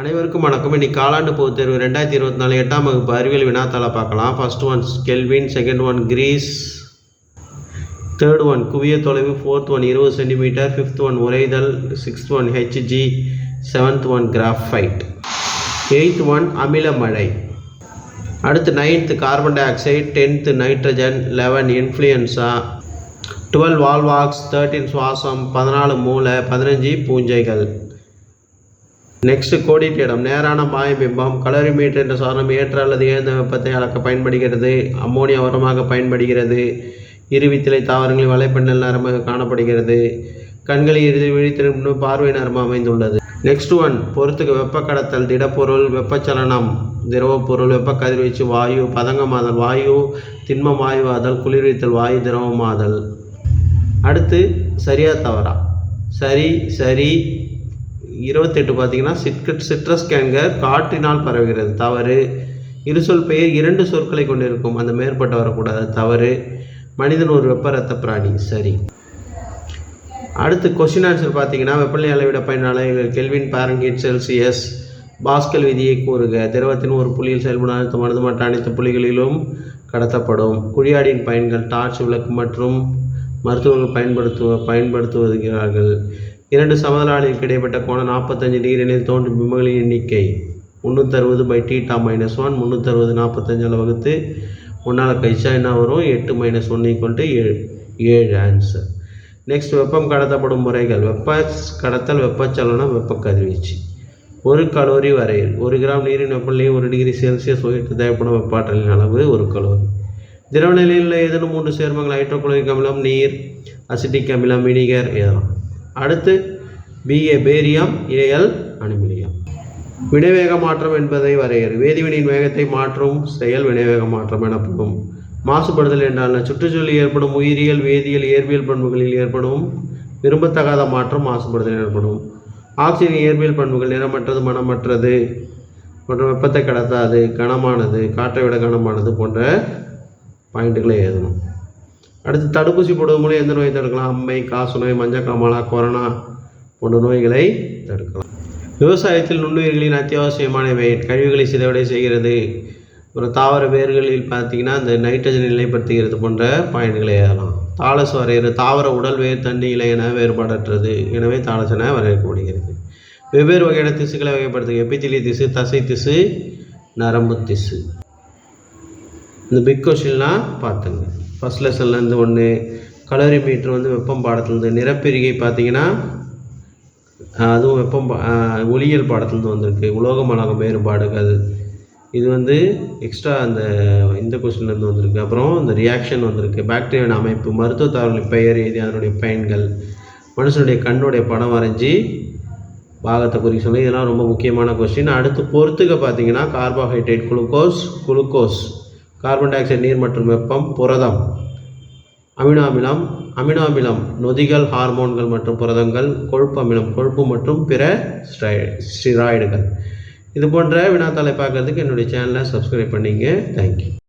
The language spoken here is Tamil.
அனைவருக்கும் வணக்கம். இன்னைக்கு காலாண்டு பொதுத் தேர்வு ரெண்டாயிரத்தி இருபத்தி நாலு எட்டாம் வகுப்பு அறிவியல் வினாத்தாளை பார்க்கலாம். First one kelvin second one grease third one குவிய தொலைவு. ஃபோர்த் ஒன் இருபது centimetre fifth one உரைதல் sixth one HG seventh one graphite eighth one அமில மழை. அடுத்து ninth carbon dioxide tenth nitrogen eleven influenza twelve volvox thirteen சுவாசம். பதினாலு மூளை. பதினஞ்சு பூஞ்சைகள். நெக்ஸ்ட் கோடிட்டிடம் நேரான மாயபிம்பம் கலரிமீட்டர் என்ற சாதனம் ஏற்ற அல்லது இழந்த வெப்பத்தை அளக்க பயன்படுகிறது அம்மோனியா உரமாக பயன்படுகிறது இருவித்திலை தாவரங்களில் வலைப்பண்ணல் நரமாக காணப்படுகிறது கண்களை இறுதி விழித்திருப்பு பார்வை நரம்பு அமைந்துள்ளது. நெக்ஸ்ட் ஒன் பொறுத்துக்கு வெப்ப கடத்தல் திடப்பொருள் வெப்பச்சலனம் திரவப்பொருள் வெப்ப கதிர்வீச்சு வாயு பதங்கமாதல் வாயு திண்மமாய்வாதல் குளிர்வித்தல் வாயு திரவமாதல். அடுத்து சரியா தவறா. சரி சரி இருபத்தெட்டு பார்த்தீங்கன்னா சிட்ரஸ் சிட்ரஸ் காற்றினால் பரவுகிறது. தவறு. இருசொல் பெயர் இரண்டு சொற்களை கொண்டிருக்கும். அந்த மேற்பட்ட வரக்கூடாது. தவறு. மனிதன் ஒரு வெப்ப ரத்த பிராணி. சரி. அடுத்து கொஸ்டின் ஆன்சர் பார்த்தீங்கன்னா வெப்பநிலை அளவிட பயன் கெல்வின் பாரங்கேட் செல்சியஸ். பாஸ்கல் விதியை கூறுக. திரவத்தின் ஒரு புள்ளியில் செயல்படும் அழுத்தமானது மற்ற அனைத்து புள்ளிகளிலும் கடத்தப்படும். குழியாடியின் பயன்கள் டார்ச் விளக்கு மற்றும் மருத்துவர்கள் பயன்படுத்துவ பயன்படுத்துவதுகிறார்கள். இரண்டு சமதளாளிகளுக்கு இடைப்பட்ட கோணம் நாற்பத்தஞ்சு டிகிரியில் தோன்றும் பிம்பங்களின் எண்ணிக்கை. முந்நூற்றறுபது பை டீட்டா மைனஸ் ஒன் முந்நூற்றறுபது நாற்பத்தஞ்சால் வகுத்து ஒன்றால் கழிச்சா என்ன வரும்? எட்டு மைனஸ் ஒன் ஈக்குவல் டு ஏழு ஏழு ஆன்சர் நெக்ஸ்ட் வெப்பம் கடத்தப்படும் முறைகள். வெப்ப கடத்தல் வெப்பச்சலனம் வெப்ப கதிர்வீச்சு ஒரு கலோரி வரையில் ஒரு கிராம் நீரின் வெப்பநிலையை ஒரு டிகிரி செல்சியஸ் உயர்த்து தேவைப்படும் வெப்பாற்றலின் அளவு ஒரு கலோரி திரவ நிலையில் ஏதேனும் மூன்று சேர்மங்கள் ஹைட்ரோகுளோரிக் அமிலம் நீர் அசிட்டிக் அமிலம் வினிகர் ஏதாம் அடுத்து பிஏ பேரியம் ஏஎல் அனுமிலியம் வினைவேக மாற்றம் என்பதை வரையறு. வேதிவினையின் வேகத்தை மாற்றும் செயல் வினைவேக மாற்றம் எனப்படும். மாசுபடுதல் என்றால் சுற்றுச்சூழலில் ஏற்படும் உயிரியல் வேதியியல் இயற்பியல் பண்புகளில் ஏற்படும் விரும்பத்தகாத மாற்றம் மாசுபடுதல் எனப்படும் ஆக்சிஜன் இயற்பியல் பண்புகள் நிறமற்றது மனமற்றது மற்றும் வெப்பத்தை கடத்தாது கனமானது காற்றை விட கனமானது போன்ற பாயிண்ட்டுகளை எழுதணும். அடுத்து தடுப்பூசி போடுவது மூலம் எந்த நோயை தடுக்கலாம்? அம்மை காசு நோய் மஞ்சள் காமாலா கொரோனா போன்ற நோய்களை தடுக்கலாம். விவசாயத்தில் நுண்ணுயிர்களின் அத்தியாவசியமானவை கழிவுகளை சிதைவடை செய்கிறது. ஒரு தாவர வேர்களில் பார்த்தீங்கன்னா இந்த நைட்ரஜனை நிலைப்படுத்துகிறது போன்ற பாயிண்ட்களை ஏறலாம். தாளஸ் வரைகிற தாவர உடல் வேர் தண்ணி இலை என வேறுபாடற்றது. எனவே தாளஸ் என வரையறுக்கப்படுகிறது. வெவ்வேறு வகையான திசுக்களை வகைப்படுத்துகிறது. எபித்திலி திசு தசை திசு நரம்பு திசு. இந்த பிக் கொஷின்லாம் பார்த்துங்க. ஃபஸ்ட் லெசன்லேருந்து ஒன்று கலோரி மீட்டர் வந்து வெப்பம் பாடத்துலேருந்து நிறப்பிரிகை பார்த்தீங்கன்னா அதுவும் வெப்பம் பா- ஒளியியல் பாடத்துலேருந்து வந்திருக்கு. உலோகம் அலகம் வேறுபாடுகள் இது வந்து எக்ஸ்ட்ரா அந்த இந்த கொஸ்டின்லேருந்து வந்திருக்கு. அப்புறம் இந்த ரியாக்ஷன் வந்திருக்கு. பாக்டீரியாவின் அமைப்பு மருத்துவ தாவரங்களின் பெயர் எழுதி அதனுடைய பயன்கள் மனுஷனுடைய கண்ணுடைய படம் வரைஞ்சி பாகத்தை குறிக்க சொல்லி இதெல்லாம் ரொம்ப முக்கியமான கொஸ்டின் அடுத்து பொறுத்துக்க பார்த்தீங்கன்னா carbohydrate glucose glucose carbon dioxide நீர் மற்றும் வெப்பம் புரதம். அமினோ அமிலம் அமினோ அமிலம் நொதிகள் ஹார்மோன்கள் மற்றும் புரதங்கள் கொழுப்பு அமிலம் கொழுப்பு மற்றும் பிற ஸ்டை- ஸ்டிராய்டுகள். இது போன்ற வினாத்தாளை பார்க்குறதுக்கு என்னுடைய சேனலை சப்ஸ்கிரைப் பண்ணிங்க. தேங்க்யூ